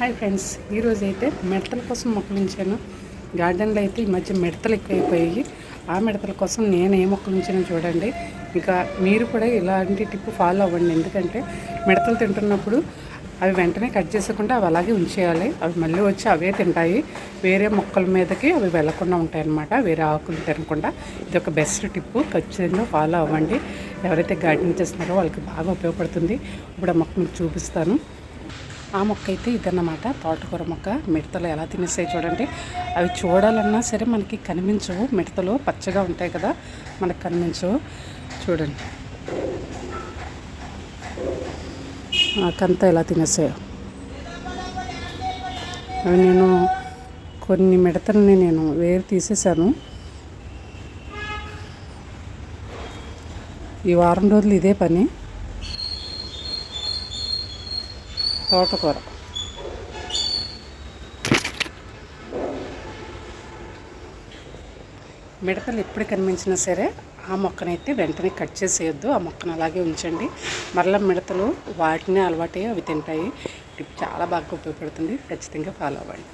Hi friends ఈరోజు అయితే మిడతల కోసం మొక్కలించాను. గార్డెన్లో అయితే ఈ మధ్య మిడతలు ఎక్కువైపోయాయి. ఆ మిడతల కోసం నేను ఏ మొక్కలించానో చూడండి. ఇంకా మీరు కూడా ఇలాంటి టిప్ ఫాలో అవ్వండి. ఎందుకంటే మిడతలు తింటున్నప్పుడు అవి వెంటనే కట్ చేసుకుంటే అవి అలాగే ఉంచేయాలి. అవి మళ్ళీ వచ్చి అవే తింటాయి. వేరే మొక్కల మీదకి అవి వెళ్ళకుండా ఉంటాయి అన్నమాట వేరే ఆకులు తినకుండా. ఇది ఒక బెస్ట్ టిప్పు ఖచ్చితంగా ఫాలో అవ్వండి. ఎవరైతే గార్డెన్ చేస్తున్నారో వాళ్ళకి బాగా ఉపయోగపడుతుంది. ఇప్పుడు ఆ మొక్క మీకు చూపిస్తాను. ఆ మొక్క అయితే ఇదన్నమాట. తోటకూర మొక్క. మిడతలు ఎలా తినేస్తాయి చూడండి. అవి చూడాలన్నా సరే మనకి కనిపించవు. మిడతలు పచ్చగా ఉంటాయి కదా మనకు కనిపించవు. చూడండి. కంత ఎలా తినేసాయో అవి నేను కొన్ని మిడతల్ని నేను వేరు తీసేసాను. ఈ వారం రోజులు ఇదే పని. తోటకూర. మిడతలు ఎప్పుడు కనిపించినా సరే ఆ మొక్కనైతే వెంటనే కట్ చేసేయొద్దు. ఆ మొక్కను అలాగే ఉంచండి. మరలా మిడతలు వాటిని అలవాటే అవి తింటాయి. టిప్ చాలా బాగా ఉపయోగపడుతుంది. ఖచ్చితంగా ఫాలో అవ్వండి.